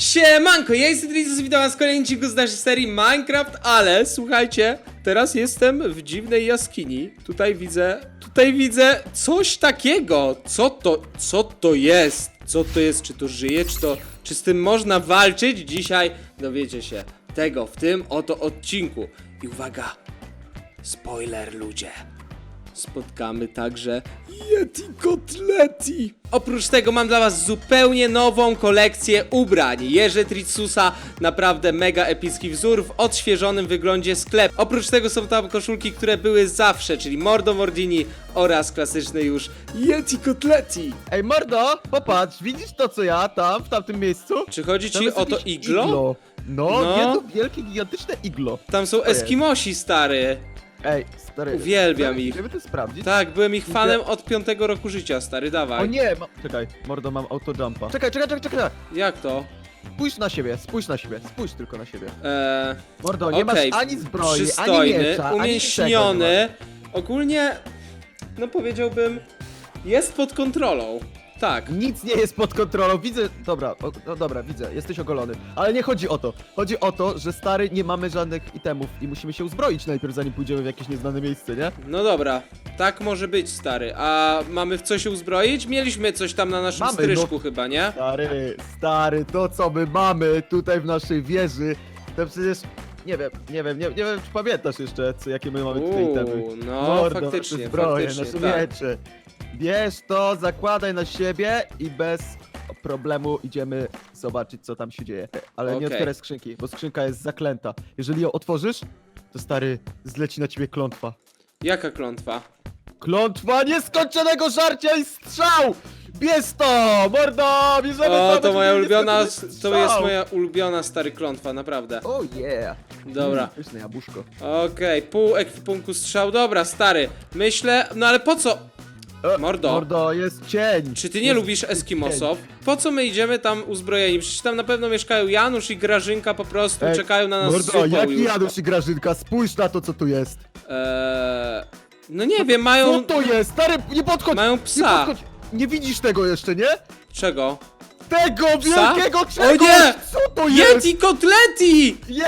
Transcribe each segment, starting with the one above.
Siemanko, ja jestem Drizus, witam was w kolejnym odcinku z naszej serii Minecraft, ale słuchajcie, teraz jestem w dziwnej jaskini. Tutaj widzę, tutaj widzę coś takiego. Co to, co to jest? Co to jest? Czy to żyje? Czy to, czy z tym można walczyć? Dzisiaj dowiecie się tego w tym oto odcinku. I uwaga, spoiler ludzie spotkamy także Yeti Kotleti. Oprócz tego mam dla was zupełnie nową kolekcję ubrań. Jerzy Tritsusa, naprawdę mega epicki wzór w odświeżonym wyglądzie sklep. Oprócz tego są tam koszulki, które były zawsze, czyli Mordo Mordini oraz klasyczny już Yeti Kotleti. Ej, mordo, popatrz, widzisz to co ja tam, w tamtym miejscu? Czy chodzi Tam ci jest o to jakieś iglo? No, No. jedno wielkie, gigantyczne iglo. Tam są. Eskimosi, stary. Ej, stary. Uwielbiam stary, ich. Chcemy to sprawdzić? Tak, byłem ich fanem od piątego roku życia, stary, O dawaj. nie, ma... czekaj, mordo, mam autojumpa. Czekaj, czekaj, czekaj, czekaj. Jak to? Spójrz na siebie, spójrz na siebie, spójrz tylko na siebie. Eee... Mordo, nie Okej, masz ani zbroi, ani przystojny, miecza, ani umięśniony. Ogólnie, no powiedziałbym, jest pod kontrolą. Tak. Nic nie jest pod kontrolą, widzę, dobra, o, no dobra, widzę, jesteś ogolony. Ale nie chodzi o to, chodzi o to, że stary, nie mamy żadnych itemów i musimy się uzbroić najpierw, zanim pójdziemy w jakieś nieznane miejsce, nie? No dobra, tak może być, stary. A mamy w co się uzbroić? Mieliśmy coś tam na naszym Mamy, stryżku no. chyba, nie? Stary, stary, to co my mamy tutaj w naszej wieży, to przecież, nie wiem, nie wiem, nie, nie wiem, czy pamiętasz jeszcze, co, jakie my mamy tutaj itemy. Uuu, no Mordo, faktycznie, nasze faktycznie, tak. miecze. Bierz to, zakładaj na siebie i bez problemu idziemy zobaczyć, co tam się dzieje. Ale nie Okej. otwieraj skrzynki, bo skrzynka jest zaklęta. Jeżeli ją otworzysz, to stary, zleci na ciebie klątwa. Jaka klątwa? Klątwa nieskończonego żarcia i strzał! Bierz to! Mordo! Bierzemy O, to! moja ulubiona, nieskończony to jest strzał! moja ulubiona stary klątwa, naprawdę. O yeah! Dobra. Mm, Pyszne jabłuszko. Okej, pół ekwipunku strzał, dobra, stary. Myślę, no ale po co? E, Mordo. Mordo, jest cień! Czy ty nie jest lubisz. Eskimosów? Po co my idziemy tam uzbrojeni? Przecież tam na pewno mieszkają Janusz i Grażynka po prostu Ej, czekają na nas z Mordo, zupą jaki już. Janusz i Grażynka? Spójrz na to, co tu jest! Eee, no nie wiem, Co mają... to jest? Stary, nie podchodź! Mają Nie psa. podchodź! Nie widzisz tego jeszcze, nie? Czego? Tego Psa? wielkiego O czegoś! nie! Co to jest? Yeti Kotleti! Je...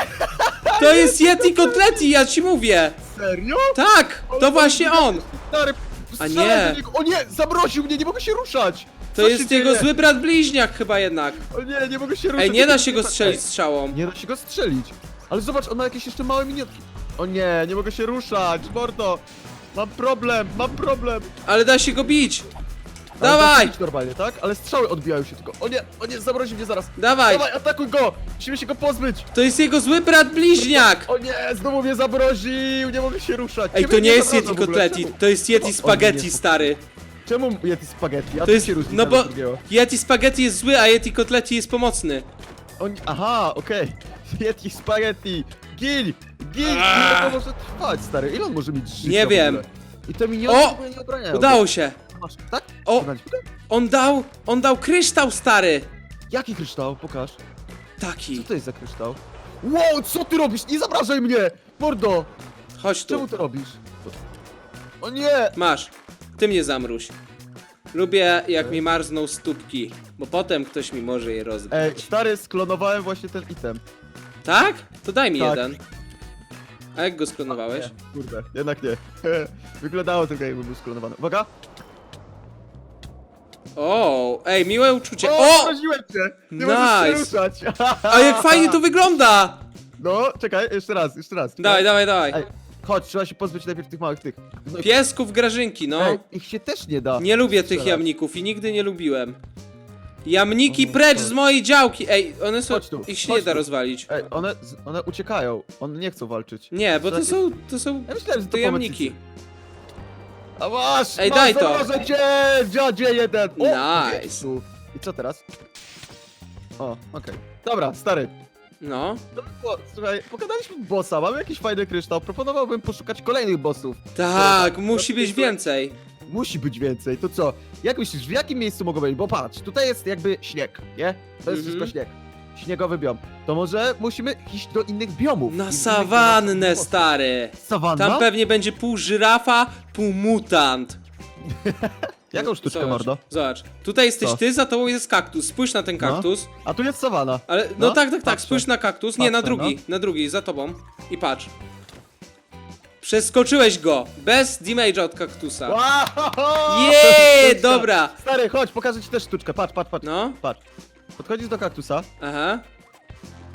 To jest Yeti Kotleti, ja ci mówię! Serio? Tak! To właśnie on! Stary, A nie. niego. O nie, zamroził mnie, nie mogę się ruszać! To Co jest się jego dzieje? zły brat bliźniak chyba jednak. O nie, nie mogę się ruszać. Ej, nie da się go strzelić strzałą. Nie da się go strzelić. Ale zobacz, on ma jakieś jeszcze małe miniutki. O nie, nie mogę się ruszać, mordo. Mam problem, mam problem. Ale da się go bić! Ale Dawaj! normalnie, tak? Ale strzały odbijają się tylko. O nie, o nie, zamrozi mnie zaraz. Dawaj! Dawaj, atakuj go! Musimy się go pozbyć! To jest jego zły brat bliźniak! O nie, znowu mnie zamroził, nie mogę się ruszać. Ej, Ciebie to nie jest zamroża Yeti w ogóle, Kotleti, czemu? to jest Yeti Spaghetti, stary. Czemu Yeti spaghetti? A To jest, się różni no bo drugiego? Yeti Spaghetti jest zły, a Yeti Kotleti jest pomocny. Aha, okej. Yeti spaghetti. Gil! Gil! Ile to może trwać, stary? Ile on może mieć życia Nie wiem. I te miniony O! w ogóle nie obraniają. Udało się. Masz, tak? O! On dał, on dał kryształ, stary. Jaki kryształ? Pokaż. Taki. Co to jest za kryształ? Wow, co ty robisz? Nie zabrażaj mnie! Mordo! Chodź tu. Czemu to robisz? O nie! Masz. Ty mnie zamruś. Lubię, jak mi marzną stópki, bo potem ktoś mi może je rozbić. Ej, stary, sklonowałem właśnie ten item. Tak? To daj mi Tak. jeden. A jak go sklonowałeś? Kurde, jednak nie. Wyglądało tylko jakby był sklonowany. Uwaga! O, ej, miłe uczucie. O! Zmroziłem cię! Nie Nice. możesz się ruszać! A jak fajnie to wygląda! No, czekaj, jeszcze raz, jeszcze raz. Dawaj, dawaj, dawaj. Ej, chodź, trzeba się pozbyć najpierw tych małych tych. No, Piesków Grażynki, no. Ej, ich się też nie da. Nie lubię tych strzelać. jamników i nigdy nie lubiłem. Jamniki precz z mojej działki! Ej, one są. Chodź tu, Ich się chodź nie da tu. rozwalić. Ej, one, z- one uciekają, one nie chcą walczyć. Nie, bo to Znaczy- są. To są. Ja myślałem, że to To jamniki. A masz! Ej, masz, daj to. zamrożę cię! Dziadzie jeden! O, Nice. Jezu. I co teraz? O, okej. Dobra, stary. No. To by było, słuchaj, pogadaliśmy bossa, mamy jakiś fajny kryształ, proponowałbym poszukać kolejnych bossów. Tak, musi być więcej. Musi być więcej, to co? Jak myślisz, w jakim miejscu mogą być? Bo patrz, tutaj jest jakby śnieg, nie? To jest Mhm. wszystko śnieg. Śniegowy biom. To może musimy iść do innych biomów. Na sawannę, stary. Sawanna? Tam pewnie będzie pół żyrafa, pół mutant. Jaką sztuczkę, Zobacz, mordo? Zobacz, tutaj jesteś Co? ty, za tobą jest kaktus. Spójrz na ten No. kaktus. A tu jest sawana. Ale, no, No, tak, tak, tak, patrzę. spójrz na kaktus. Nie, na Patrzę, drugi, na drugi, za tobą. I patrz. Przeskoczyłeś go, bez damage'a od kaktusa. Wow! Jeee, dobra. Stary, chodź, pokażę ci też sztuczkę. Patrz, patrz, patrz. No, Patrz. Podchodzisz do kaktusa aha.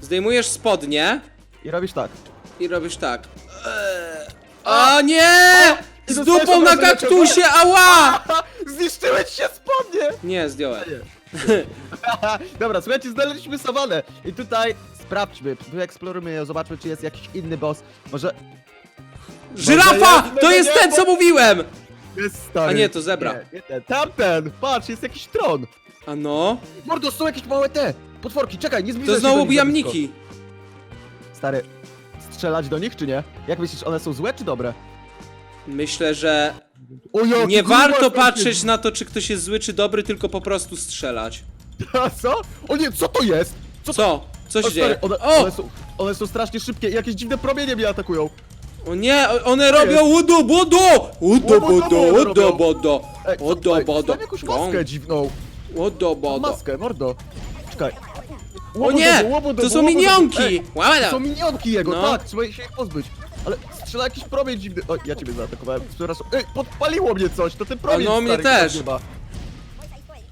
Zdejmujesz spodnie i robisz tak. i robisz tak. Eee. O nie! I Z dupą na kaktusie, ała! Zniszczyłeś się spodnie! Nie, zdjąłem. Dobra, słuchajcie, znaleźliśmy sawanę. I tutaj sprawdźmy, wyeksplorujmy ją, zobaczmy, czy jest jakiś inny boss. Może Żyrafa! To jest ten, co mówiłem! jest stary. A nie, to zebra. Nie, nie ten. Tamten! Patrz, jest jakiś tron. A no? Mordo, są jakieś małe te potworki, czekaj, nie zbliżaj To się znowu do nich za blisko. bijamniki. Stary, strzelać do nich, czy nie? Jak myślisz, one są złe, czy dobre? Myślę, że O, jaki nie warto patrzeć na to, czy ktoś jest zły, czy dobry, tylko po prostu strzelać. A co? O nie, co to jest? Co? Co? Co się O, dzieje? stary, one, O! one, są, one są strasznie szybkie, jakieś dziwne promienie mnie atakują. O nie, o- one robią łudu bodo! Łudu Łudu bodo, bodo łudu robią. bodo! Ej, co- Łudu ej, bodo! Jakąś maskę dziwną. Łudu bodo! Maskę, mordo. Czekaj. O nie! To są minionki! To Łamada! są minionki jego, No. tak, trzeba się ich pozbyć. Ale strzela jakiś promień dziwny. O, ja ciebie zaatakowałem, przepraszam. Ej, podpaliło mnie coś, to ten promień no, mnie stary, też. ma.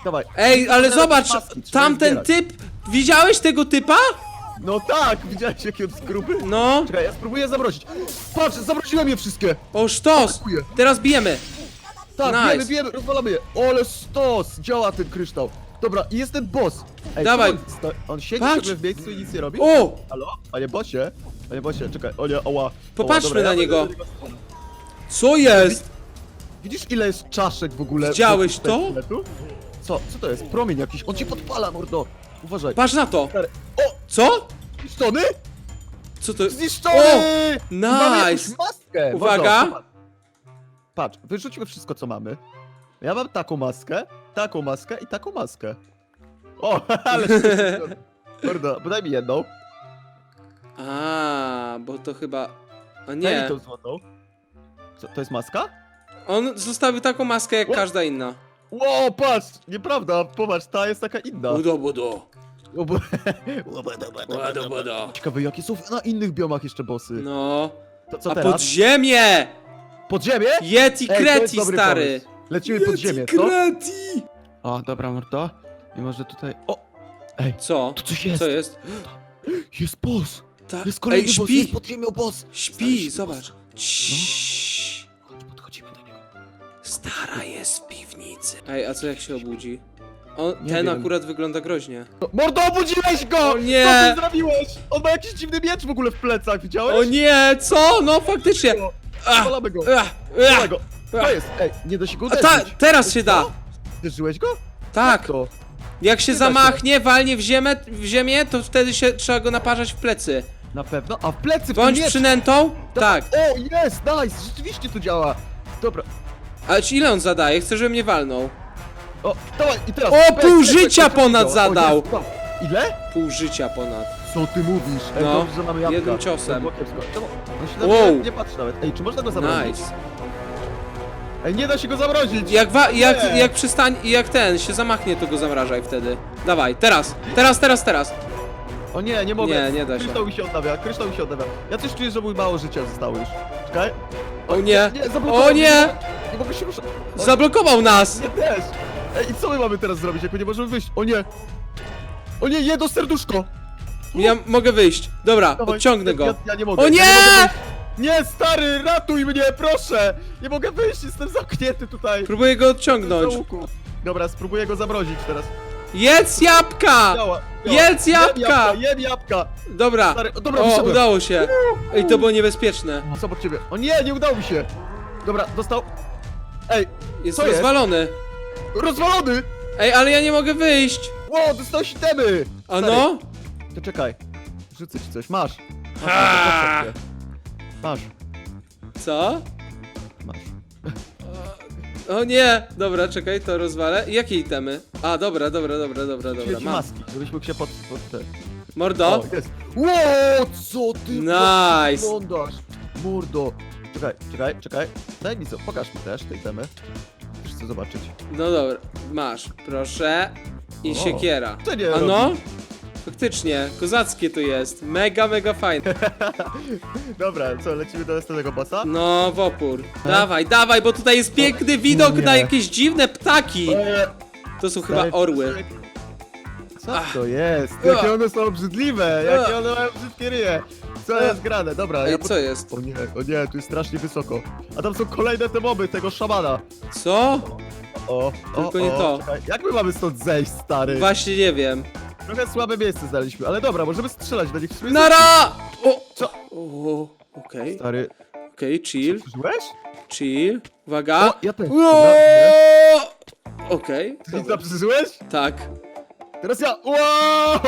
Dawaj. Ej, ale Trzeba zobacz, maski, trzeba tamten zbierać. typ... Widziałeś tego typa? No tak, widziałeś jaki on jest gruby? No. Czekaj, ja spróbuję zamrozić. Patrz, zamroziłem je wszystkie. O, sztos! Teraz bijemy. Tak, Nice. bijemy, bijemy, rozwalamy je. Ale stos, działa ten kryształ. Dobra, i jest ten boss. Ej, Dawaj. On, sto- on siedzi Patrz. ciągle w miejscu i nic nie robi? O! Halo? Panie bossie? Panie bossie, czekaj, o nie, oła. Popatrzmy oła, dobra, na niego. Co jest? Widzisz ile jest czaszek w ogóle? Widziałeś wokół to? Co? Co to jest? Promień jakiś, on cię podpala, mordo. Uważaj. Patrz na to. Stary. O! Co? Zniszczony? Co to... Zniszczony! O! Mamy jakąś Nice! maskę! Uwaga. Popatrz. Patrz, wyrzućmy wszystko co mamy. Ja mam taką maskę, taką maskę i taką maskę. O, ale Mordo, daj mi jedną. A, bo to chyba... A Daj nie. mi tą złotą. Co, to jest maska? On zostawił taką maskę jak O! każda inna. Ło, patrz! Nieprawda, popatrz, ta jest taka inna. Budo, budo. O, bo- Budo, budo. Ciekawe, jakie są na innych biomach jeszcze bossy. No. To co A teraz? podziemie! Podziemie? Yeti Ej, to jest Kreti, dobry stary. pomysł. Lecimy pod ziemię, co? Kreti! O, dobra, mordo. I może tutaj... O! Ej, Co? tu coś jest! Co jest? Jest boss! Ta... Jest kolejny Ej, boss, śpi! jest pod ziemią boss! Śpi, zobacz. Ciii. Chodź, podchodzimy do niego. Stara jest w piwnicy. Ej, a co jak się obudzi? Nie ten wiem. akurat wygląda groźnie. No, Mordo, obudziłeś go! O nie! Co ty zrobiłeś? On ma jakiś dziwny miecz w ogóle w plecach, widziałeś? O nie, co? No faktycznie. Zwalamy go. ach, Zwalamy ach. go. Co jest? Ej, nie da się go A ta, uderzyć. teraz się da. Uderzyłeś go? Tak. To. Jak się Nie da się. zamachnie, walnie w ziemię, w ziemię, to wtedy się trzeba go naparzać w plecy. Na pewno. A w plecy Bądź miecz. przynętą? Tak. O, jest, nice, rzeczywiście to działa. Dobra. Ale ci ile on zadaje? Chcę, żeby mnie walnął. O, dawaj, i teraz. O, pół życia ponad o, zadał. jest. Ile? Pół życia ponad. Co ty mówisz? Ej, No, dobrze, że mamy jabłka. jednym ciosem. To było kiepsko. Czemu? On się na Wow. nie patrzy nawet. Ej, czy można go zamrozić? Nice. Ej, nie da się go zamrozić! Jak, wa- jak, Nie. jak przystań, jak ten się zamachnie, to go zamrażaj wtedy. Dawaj, teraz, teraz, teraz, teraz. O nie, nie mogę. Nie, nie da się. Kryształ mi się odnawia, kryształ mi się odnawia. Ja coś czuję, że mój mało życia zostało już. Czekaj. O nie, zablokował o mnie. nie, Nie mogę się ruszać. O, zablokował nas. Nie też! Ej, i co my mamy teraz zrobić, jak my nie możemy wyjść? O nie! O nie, jedno serduszko! Ja mogę wyjść. Dobra, Dawaj, odciągnę go. Ja, ja nie mogę. O Ja nie! nie, nie, stary, ratuj mnie, proszę! Nie mogę wyjść, jestem zamknięty tutaj. Próbuję go odciągnąć. Dobra, spróbuję go zamrozić teraz. Jedz jabłka! Działa, Jedz Jem jabłka! Jem jabłka! Dobra, Stary, o, dobra, o, udało się. Ej, to było niebezpieczne. Co obok ciebie? O nie, nie udało mi się! Dobra, dostał. Ej, Jest Co jest? rozwalony. rozwalony! Ej, ale ja nie mogę wyjść. Wow, dostałeś itemy! A Stary, no? To czekaj. Rzucę ci coś, masz. Masz, Ha! masz, Co? masz. O nie! Dobra, czekaj, to rozwalę. Jakie itemy? A, dobra, dobra, dobra, dobra, dobra. Ci Mam. maski, żebyś mógł się pod... pod te... Mordo? Jest. Co ty Nice. wyglądasz? Mordo. Czekaj, czekaj, czekaj. Daj mi co, pokaż mi też te itemy. Wiesz chcę zobaczyć. No dobra, masz, proszę. I O, siekiera. co nie A no? robisz? Faktycznie, kozackie to jest. Mega, mega fajne. Dobra, co, lecimy do następnego bossa? No, w opór. Dawaj, dawaj, bo tutaj jest piękny widok nie. na jakieś dziwne ptaki. Eee, To są chyba stary, orły. Co Ach. to jest? Jakie one są obrzydliwe! Jakie one mają brzydkie ryje! Co jest grane? Dobra, Ej, ja co jest? O nie, o nie, tu jest strasznie wysoko. A tam są kolejne te moby tego szamana. Co? O, o, Tylko nie o, to. Czekaj. Jak my mamy stąd zejść, stary? Właśnie nie wiem. Trochę słabe miejsce znaleźliśmy, ale dobra, możemy strzelać do nich w sumie. Nara! O! Co? O, okej, Stary, okej, chill, przeżyłeś? chill. Uwaga. O, ja też. Dobra, Okej, Ty dobra. tak. Teraz ja. Wow!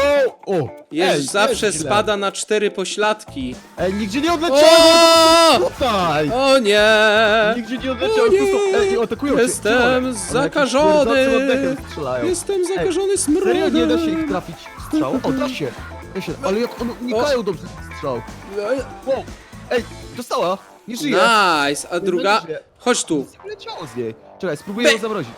O! Jeż ej, zawsze jest źle. spada na cztery pośladki. Ej, nigdzie nie odleciałem! O! Tutaj! O nie! Nigdzie nie odleciałem, O tu nie! Ej, atakują cię. Jestem jakimś zakażony. pierdzącym oddechem strzelają. Jestem zakażony Serio smrodem. nie da się ich trafić strzał? O, da się! Da się, ale jak one unikają dobrze tych strzał. Wow! Ej, dostała! Nie żyje! Nice, a druga? żyje. Chodź tu. Nic nie z niej. Czekaj, spróbuję ją zamrozić.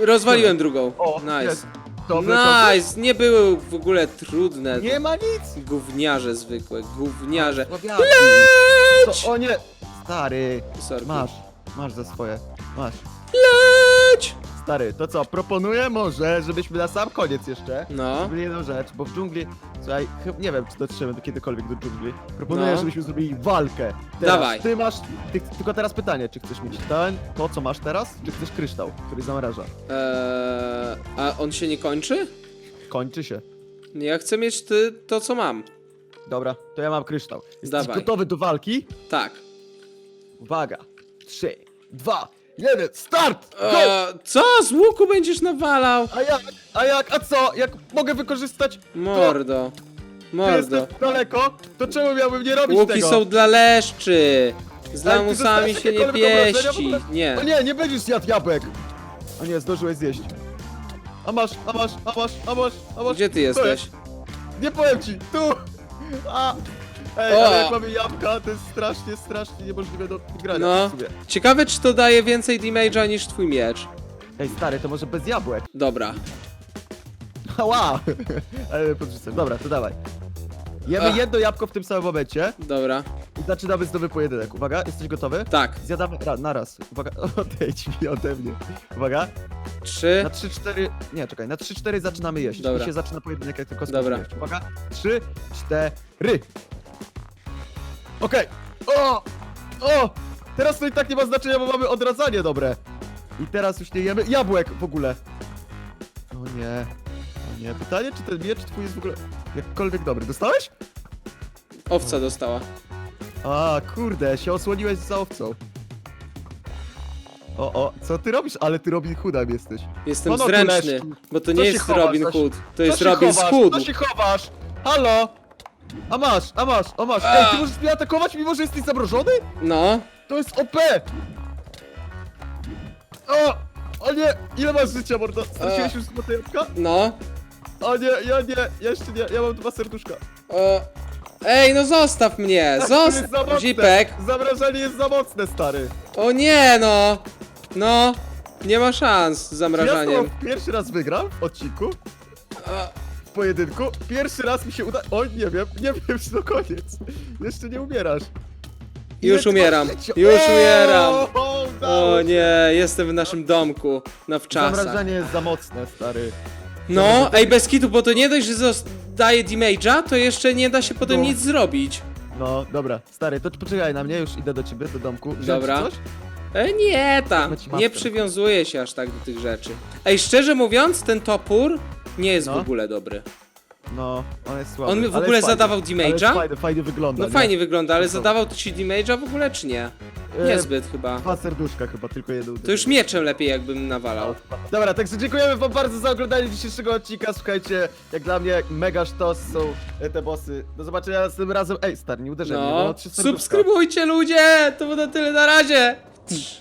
Rozwaliłem drugą. O, Nice. jest. Dobre, dobre. Nice, nie były w ogóle trudne. Nie ma nic! Gówniarze zwykłe, gówniarze. Słabiaki. Leć! Co? O nie! Stary, masz, masz za swoje, masz. Leć! Stary, to co, proponuję może, żebyśmy na sam koniec jeszcze No, zrobili jedną rzecz, bo w dżungli, słuchaj, nie wiem, czy dotrzemy do kiedykolwiek do dżungli. Proponuję, No. żebyśmy zrobili walkę. Teraz, Dawaj. Ty masz, ty, tylko teraz pytanie, czy chcesz mieć ten, to co masz teraz, czy chcesz kryształ, który zamraża? eee, a on się nie kończy? Kończy się. Ja chcę mieć ty, to, co mam. Dobra, to ja mam kryształ. Jesteś Dawaj. gotowy do walki? Tak. Uwaga. Trzy, dwa, jeden, start! Go! Co? Z łuku będziesz nawalał? A jak, a jak, a co? Jak mogę wykorzystać Mordo. Ty Mordo. daleko, to czemu miałbym nie robić Łuki tego? są dla leszczy. Z Ale ty lamusami dostałeś się nie jakiekolwiek obrażenia w pieści. ogóle? Nie. O nie, nie będziesz jadł jabłek! O nie, zdążyłeś zjeść. A masz, a masz, a masz, a masz, a masz. Gdzie ty To jesteś? jest- Nie powiem ci, tu! A! Ej, O! ale jak mamy jabłka, to jest strasznie, strasznie niemożliwe do grania No. w sumie. Ciekawe, czy to daje więcej damage'a niż twój miecz. Ej, stary, to może bez jabłek. Dobra. Ała! Ale podrzucam. Dobra, to dawaj. Jemy Ach. jedno jabłko w tym samym momencie Dobra. i zaczynamy znowu pojedynek. Uwaga, jesteś gotowy? Tak. Zjadamy ra, naraz. Uwaga, odejdź mi ode mnie. Uwaga, Trzy. na 3-4. Nie, czekaj, na 3-4 zaczynamy jeść. Dobra. I się zaczyna pojedynek, jak tylko Dobra. jeść. Uwaga, 3, 4. Okej. O! O! Teraz to i tak nie ma znaczenia, bo mamy odradzanie dobre. I teraz już nie jemy jabłek w ogóle. O nie. O nie. Pytanie, czy ten miecz twój jest w ogóle jakkolwiek dobry. Dostałeś? Owca dostała. A, kurde, się osłoniłeś za owcą. O, o, co ty robisz? Ale ty Robin Hoodem jesteś. Jestem No, no, zręczny, bo to Co nie się jest chowasz? Robin Co się- Hood. To Co jest się Robin chowasz? Hood. Co się chowasz? Halo? A masz, a masz, a masz. Ej, ty możesz mnie atakować, mimo że jesteś zamrożony? No. To jest OP! O! O nie! Ile masz życia, mordo? Straciłeś już złote jabłka? No. O nie, ja nie, jeszcze nie, ja mam dwa serduszka. O. Ej, no zostaw mnie! To jest za Zostaw! mocne. Zipek! Zamrażanie jest za mocne, stary. O nie, no! No. Nie ma szans z Czy ja z zamrażaniem. tobą pierwszy raz wygram w odcinku? Pojedynku. Pierwszy raz mi się uda. Oj, nie wiem, nie wiem, czy to koniec. Jeszcze nie umierasz. Już umieram. Już O, umieram. O, nie, jestem w naszym domku. Na wczasach. Zamrażanie jest za mocne, stary. No, ej, bez kitu, bo to nie dość, że zos- daje damage'a, to jeszcze nie da się potem No. nic zrobić. No, dobra, stary, to poczekaj na mnie, już idę do ciebie, do domku. Wziąć Dobra. Coś? E, nie tam, Wezmę ci nie maskę. przywiązuję się aż tak do tych rzeczy. Ej, szczerze mówiąc, ten topór nie jest No. w ogóle dobry. No, on jest słaby. On w ale ogóle fajny. zadawał Ale damage'a? jest Fajny, fajnie wygląda. No nie? fajnie wygląda, ale To co? zadawał ci damage'a w ogóle czy nie? E, Niezbyt chyba. Dwa serduszka chyba, tylko jedno. To już mieczem lepiej jakbym nawalał. Dobra, także dziękujemy wam bardzo za oglądanie dzisiejszego odcinka. Słuchajcie, jak dla mnie mega sztos są e, te bossy. Do zobaczenia następnym razem. Ej, stary, nie uderzaj mnie, bo No, mam trzy serduszka. subskrybujcie ludzie! To było na tyle na razie! Cześć!